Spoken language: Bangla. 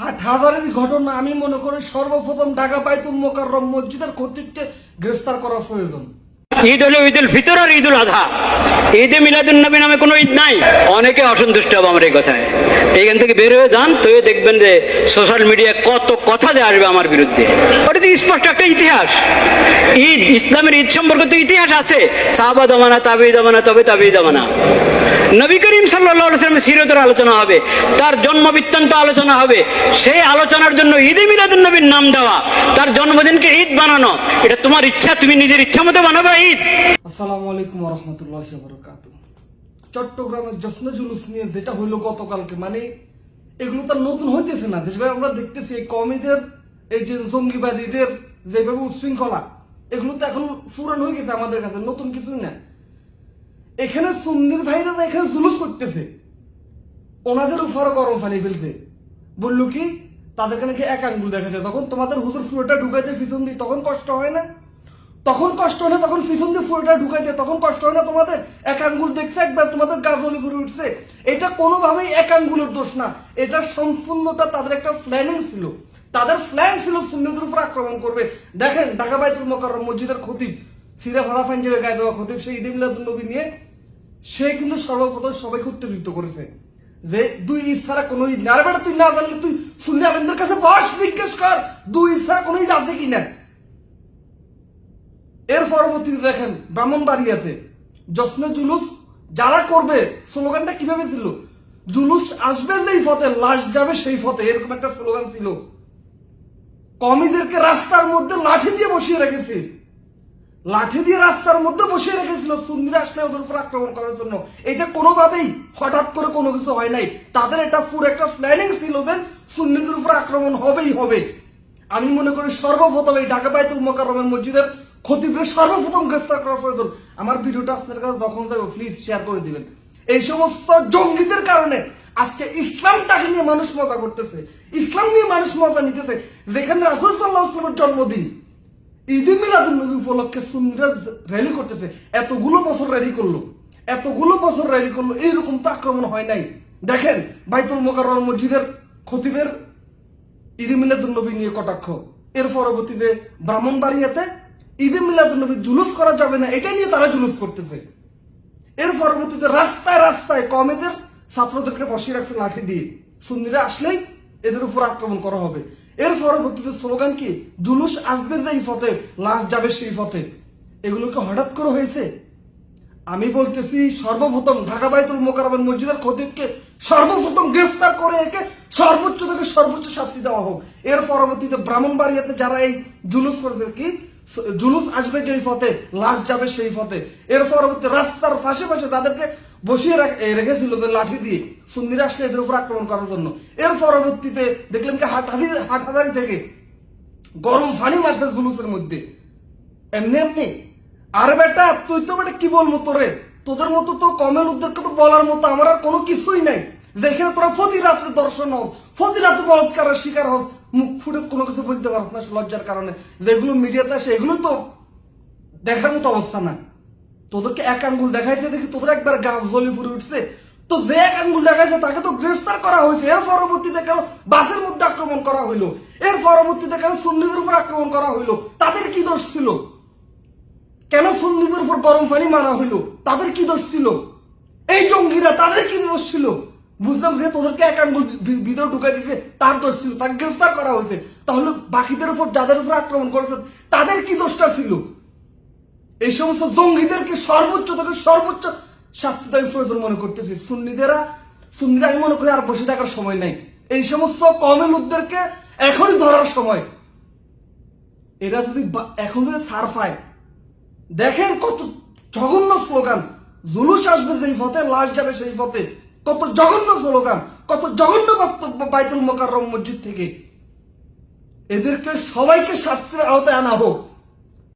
হাজারের ঘটনা আমি মনে করি সর্বপ্রথম ঢাকা বাইতুল মোকাররম মসজিদের খতিবকে গ্রেফতার করা প্রয়োজন। ঈদ হলো ঈদুল ফিতর আর ঈদুল আধা। ঈদে মিলাদুল নবী নামে কোনো ঈদ নাই। অনেকে অসন্তুষ্ট হবে আমার এই কথায়। এইখান থেকে বের হয়ে যান, তো দেখবেন যে সোশ্যাল মিডিয়ায় কত কথা যে আসবে আমার বিরুদ্ধে। ওটা তো স্পষ্ট একটা ইতিহাস। ঈদ, ইসলামের ঈদ সম্পর্কে তো ইতিহাস আছে। সাহাবা জামানা, তাবি জামানা, তবে তাবি জামানা। নবী করিম সাল্লামের সিরতের আলোচনা হবে, তার জন্ম বৃত্তান্ত আলোচনা হবে। সেই আলোচনার জন্য ঈদে মিলাদুল নবীর নাম দেওয়া, তার জন্মদিনকে ঈদ বানানো, এটা তোমার ইচ্ছা, তুমি নিজের ইচ্ছা মতো বানাবে ঈদ। আসসালামু আলাইকুম রহমতুল্লাহ চট্টগ্রামের জশ্ন জুলুস নিয়ে যেটা হইল গতকালকে মানে এগুলো তো আর নতুন হইতেছে না। যেভাবে আমরা দেখতেছি, এই কমিদের এই যে জঙ্গিবাদীদের যেভাবে উচ্ছৃঙ্খলা, এগুলো তো এখন পুরান হয়ে গেছে আমাদের কাছে, নতুন কিছুই না। এখানে সুন্দির ভাইরা এখানে জুলুস করতেছে। ওনাদের উপরও গরম পানি ফেলছে। বলল কি, তাদেরকে নাকি এক আঙ্গুল দেখাচ্ছে তখন তোমাদের হুজুর ফুয়োটা ঢুকাইতে পিছন দিয়ে, তখন কষ্ট হয় না? তখন কষ্ট হলে তখন পিছন দিয়ে ফুয়োটা ঢুকাইতে তখন কষ্ট হয় না তোমাদের? এক আঙ্গুল দেখছে, একবার তোমাদের গাজলি ফুরে উঠছে। এটা কোনোভাবেই এক আঙ্গুলের দোষ না। এটা সম্পূর্ণটা তাদের একটা প্ল্যানিং ছিল। তাদের প্ল্যান ছিল সুন্নদের উপর আক্রমণ করবে। দেখেন, ঢাকা বাইতুল মোকাররম মসজিদের খতিব, সিরা ভাড়া পাঞ্জাবে গায়ে দেওয়া খতিব, সেই ঈদ মিলাদুল নবী নিয়ে সে কিন্তু সর্বপ্রথম সবাইকে উত্তেজিত করেছে যে দুই ঈদ ছাড়া কোনো ঈদ না তুই না জানলে তুই শুনলে আলেমদের কাছে বস, জিজ্ঞেস কর দুই ঈদ ছাড়া কোনো ঈদ আছে কিনা এর পরবর্তীতে দেখেন, ব্রাহ্মণবাড়িয়াতে জশ্নে জুলুস যারা করবে, স্লোগানটা কীভাবে ছিল? জুলুস আসবে যেই পথে, লাশ যাবে সেই পথে, এরকম একটা স্লোগান ছিল। কমিদেরকে রাস্তার মধ্যে লাঠি দিয়ে বসিয়ে রেখেছে। লাঠি দিয়ে রাস্তার মধ্যে বসিয়ে রেখেছিল সুন্দর আসলে ওদের উপর আক্রমণ করার জন্য। এটা কোনোভাবেই হঠাৎ করে কোনো কিছু হয় নাই। তাদের এটা পুরো একটা প্ল্যানিং ছিল যে সুন্নিদের উপর আক্রমণ হবেই হবে। আমি মনে করি সর্বপ্রথম এই ঢাকা বাইতুল মোকাররমের মসজিদের খতিবরে সর্বপ্রথম গ্রেফতার করা প্রয়োজন। আমার ভিডিওটা আপনার কাছে যখন যাবে প্লিজ শেয়ার করে দিবেন। এই সমস্ত জঙ্গিদের কারণে আজকে ইসলামটাকে নিয়ে মানুষ মজা করতেছে। ইসলাম নিয়ে মানুষ মজা নিতেছে। যেখানে রাসুল সাল্লাহ ইসলামের জন্মদিন ঈদে মিলাদুল নবী উপলক্ষে সুন্নিরা র্যালি করতেছে। এতগুলো বছর র্যালি করল। এতগুলো বছর র্যালি করল। এইরকম তো আক্রমণ হয় নাই। দেখেন, বাইতুল মোকাররম মসজিদের খতিবের ঈদে মিলাদুল নবী নিয়ে কটাক্ষ। এর পরবর্তীতে ব্রাহ্মণবাড়িয়াতে ঈদে মিলাদুল নবী জুলুস করা যাবে না এটা নিয়ে তারা জুলুস করতেছে। এর পরবর্তীতে রাস্তায় রাস্তায় কমেদের ছাত্রদেরকে বসিয়ে রাখছে লাঠি দিয়ে। সুন্নিরা আসলেই এদের উপর আক্রমণ করা হবে। এর পরবর্তীতে স্লোগান কি? জুলুস আসবে যেই পথে, লাশ যাবে সেই পথে এগুলোকে হঠাৎ করে হয়েছে? আমি বলতেছি, সর্বপ্রথম ঢাকা বাইতুল মোকাররমের মসজিদের খতিবকে সর্বপ্রথম গ্রেফতার করে একে সর্বোচ্চ থেকে সর্বোচ্চ শাস্তি দেওয়া হোক। এর পরবর্তীতে ব্রাহ্মণবাড়িয়াতে যারা এই জুলুস করেছে, কি? জুলুস আসবে যেই পথে, লাশ যাবে সেই পথে। এর পরবর্তী রাস্তার পাশে পাশে তাদেরকে বসিয়ে রেখেছিল লাঠি দিয়ে। সুন্দিরা আসলে এদের উপর আক্রমণ করার জন্য। এর পরবর্তীতে দেখলাম কি হাটহাজারি হাটহাজারি থেকে গরম পানি মারছে জুলুসের মধ্যে। এমনি এমনি। আর বেটা, তুই তো বেটা কি বলব তোরে? তোদের মতো তো কমেল উদ্দেরকে তো বলার মতো আমার আর কোনো কিছুই নাই। যেখানে তোরা ফতি রাত্রে দর্শন হস ফতি রাত্রে বলৎকারের শিকার হস মুখ ফুটে কোনো কিছু বলতে পারছ না লজ্জার কারণে। যেগুলো মিডিয়াতে আসে, এগুলো তো দেখার মতো অবস্থা না। তোদেরকে এক আঙ্গুল দেখাইছে দেখি তোদের একবার গাছ গলি ফুরে উঠছে। তো যে এক আঙ্গুল দেখাইছে তাকে তো গ্রেফতার করা হয়েছে। এর পরবর্তীতে কেন বাসের মধ্যে আক্রমণ করা হইল? এর পরবর্তীতে কেন সুন্নিদের উপর আক্রমণ করা হইল? তাদের কি দোষ ছিল? কেন সুন্নিদের উপর গরম পানি মারা হইল? তাদের কি দোষ ছিল? এই জঙ্গিরা তাদের কি দোষ ছিল? বুঝলাম যে তোদেরকে এক আঙ্গুল ভিতরে ঢুকাই দিছে, তার দোষ ছিল, তাকে গ্রেফতার করা হয়েছে। তাহলে বাকিদের উপর যাদের উপর আক্রমণ করেছে, তাদের কি দোষটা ছিল? এই সমস্ত জঙ্গিদেরকে সর্বোচ্চ থেকে সর্বোচ্চ শাস্তি আমি প্রয়োজন মনে করতেছি। সুন্নিদেরা, সুন্নিরা আমি মনে করি আর বসে থাকার সময় নাই। এই সমস্ত কমেল উদ্দেরকে এখনই ধরার সময়। এরা যদি এখন যদি সার পায়, দেখেন কত জঘন্য স্লোগান, জুলুস আসবে সেই পথে, লাশ যাবে সেই পথে। কত জঘন্য স্লোগান, কত জঘন্য বক্তব্য বাইতুল মোকাররম মসজিদ থেকে। এদেরকে সবাইকে শাস্ত্রের আওতায় আনা হোক।